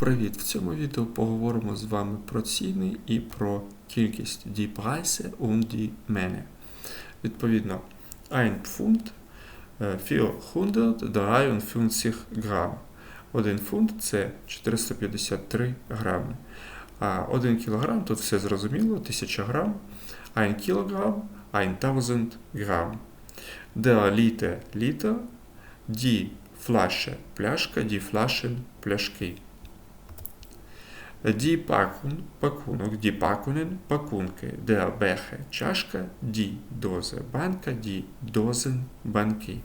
Привіт! В цьому відео поговоримо з вами про ціни і про кількість die Preise und die Menge. Відповідно, 1 фунт е, 453 грам. 1 фунт це 453 грами. А 1 кілограм, тут все зрозуміло, 1000 грам. 1 кілограм 1000 грам. Der Liter – літр. Die Flasche – пляшка, die Flaschen – пляшки. Die Packung – пакунок, Packungen – пакунки, der Becher – чашка, die Dose – банка, die Dosen – банки.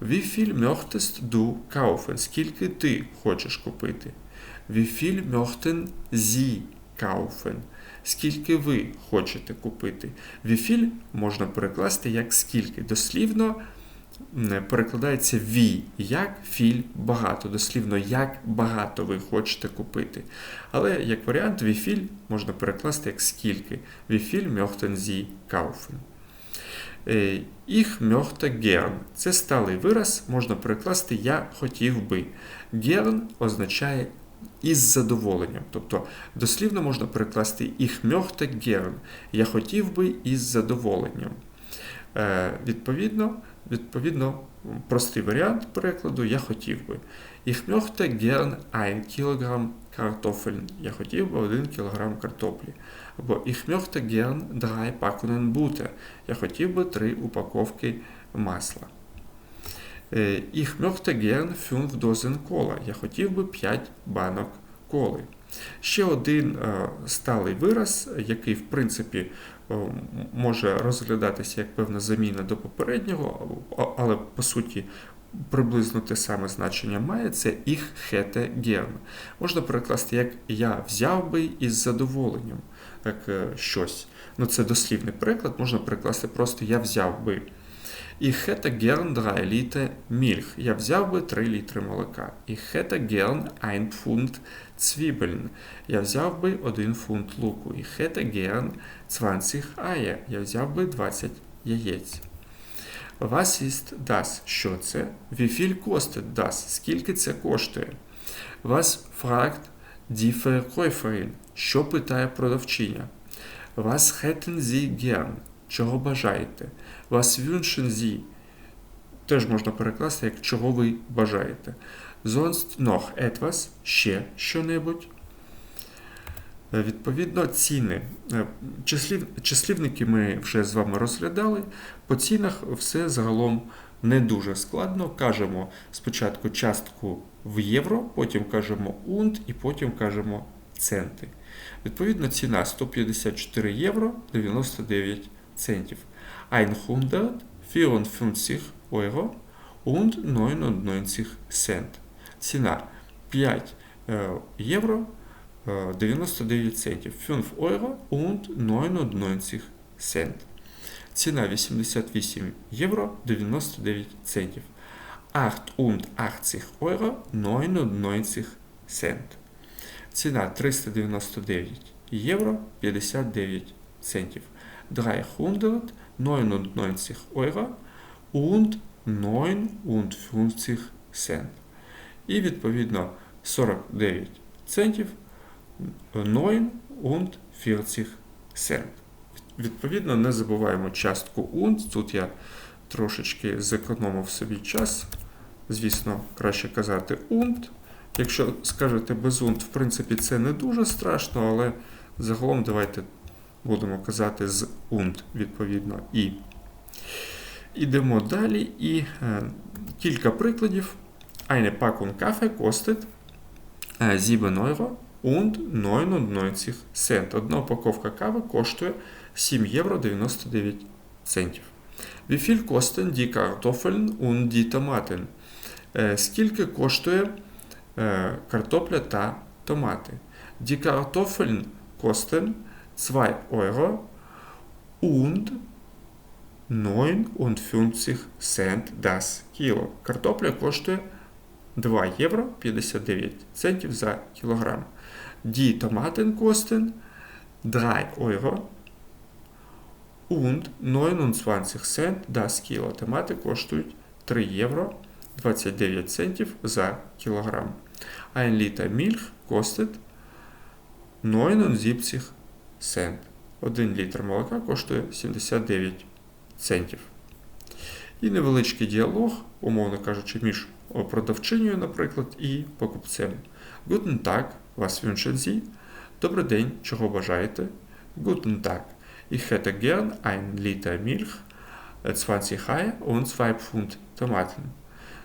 Wie viel möchtest du kaufen? Скільки ти хочеш купити? Wie viel möchten Sie? Скільки ви хочете купити? Viel можна перекласти як скільки. Дослівно перекладається ві, як філь багато. Дослівно, як багато ви хочете купити. Але як варіант, viel можна перекласти як скільки. Wie viel möchten Sie kaufen? Е, möchte gern. Це сталий вираз, можна перекласти я хотів би. Gern означає із задоволенням. Тобто дослівно можна перекласти Ich möchte gern. Я хотів би із задоволенням. Е, відповідно, відповідно, простий варіант перекладу я хотів би. Ich möchte gern ein Kilogramm Kartoffeln. Я хотів би 1 кілограм картоплі. Або Ich möchte gern drei Packungen Butter. Я хотів би 3 упаковки масла. Ich möchte gern 5 Dosen Cola. Я хотів би 5 банок коли. Ще один е, сталий вираз, який, в принципі, може розглядатися як певна заміна до попереднього, але по суті приблизно те саме значення має, це їх хете ген. Можна перекласти як я взяв би із задоволенням як е, щось. Ну, це дослівний переклад, можна перекласти просто я взяв би. Ich hätte gern 3 Liter Milch. Я взяв би 3 літри молока. Ich hätte gern ein Pfund Zwiebeln. Я взяв би 1 фунт луку. Ich hätte gern 20 Eier. Я взяв би 20 яєць. Was ist das? Що це? Wie viel kostet das? Скільки це коштує? Was fragt die Verkäuferin? Що питає продавчиня? Was hätten Sie gern? Чого бажаєте? Wünschen Sie? Теж можна перекласти як чого ви бажаєте. Sonst noch etwas? Ще що-небудь. Е, Відповідно, ціни. Е, Числів, числівники ми вже з вами розглядали. По цінах все загалом не дуже складно. Кажемо спочатку частку в євро, потім кажемо унт і потім кажемо центи. Відповідно, ціна 154 євро 99 центів. 154 euro und 99 цент. Ціна 5 е, євро е, 99 центів. 5 euro und 99 цент. Ціна 88 євро 99 центів. 88 euro 99 цент. Ціна 399 євро 59 центів. 399 euro und 59 цент. І відповідно 49 центів 49 цент. Відповідно, не забуваємо частку унт. Тут я трошечки зекономив собі час. Звісно, краще казати унт. Якщо скажете без унт, в принципі, це не дуже страшно, але загалом давайте будемо казати з унт, відповідно, і. Ідемо далі. І е, кілька прикладів. Eine Packung Kaffee kostet е, 7 euro und 99 цент. Одна упаковка кави коштує 7 євро 99 центів. Wie viel kosten die Kartoffeln und die Tomaten? Е, Скільки коштує е, картопля та томати? Die Kartoffeln kosten 2 euro und 59 цент das Kilo. Картопля коштує 2 євро 59 центів за кілограм. Die Tomaten kosten 3 euro und 29 цент das Kilo. Томати коштують 3 євро 29 центів за кілограм. Ein Liter Milch kostet 79 Cent. Один літр молока коштує 79 центів. І невеличкий діалог, умовно кажучи, між продавчиною, наприклад, і покупцем. Guten Tag, was wünschen Sie? Добрий день, чого бажаєте? Guten Tag. Ich hätte gern ein Liter Milch, 20 Eier und 2 Pfund Tomaten.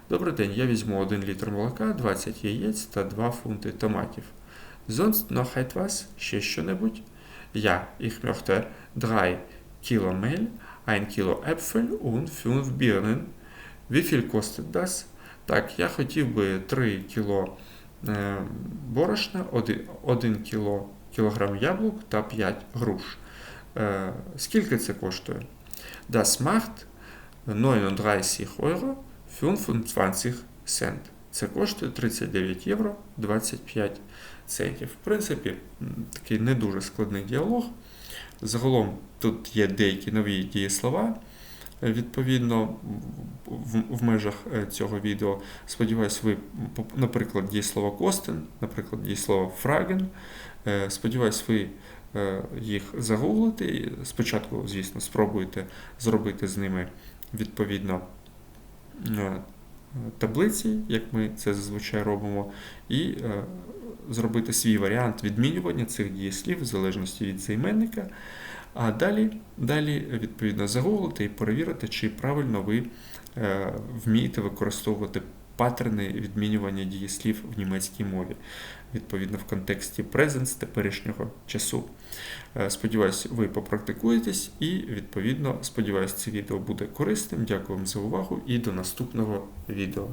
Добрий день, я візьму 1 літр молока, 20 яєць та 2 фунти томатів. Sonst noch etwas? Ще що-небудь? Ja, ich möchte 3 Kilo Mehl, 1 Kilo Äpfel und 5 Birnen. Wie viel kostet das? Так, я хотів би 3 кіло е, борошна, 1 кіло, кілограм яблук та 5 груш. Е, скільки це коштує? Das macht 39 Euro 25 Cent. Це коштує 39 євро 25 центів. В принципі, такий не дуже складний діалог. Загалом тут є деякі нові дієслова. Е, Відповідно, в, межах е, цього відео, сподіваюсь, ви, наприклад, дієслово костен, наприклад, дієслово фраген. Е, Сподіваюсь, ви їх загуглите. Спочатку, звісно, спробуйте зробити з ними відповідно таблиці, як ми це зазвичай робимо, і зробити свій варіант відмінювання цих дієслів в залежності від займенника. А далі, далі відповідно, загуглити і перевірити, чи правильно ви е, вмієте використовувати паттерни відмінювання дієслів в німецькій мові, відповідно в контексті present теперішнього часу. Е, Сподіваюсь, ви попрактикуєтесь і, відповідно, сподіваюсь, це відео буде корисним. Дякую вам за увагу і до наступного відео.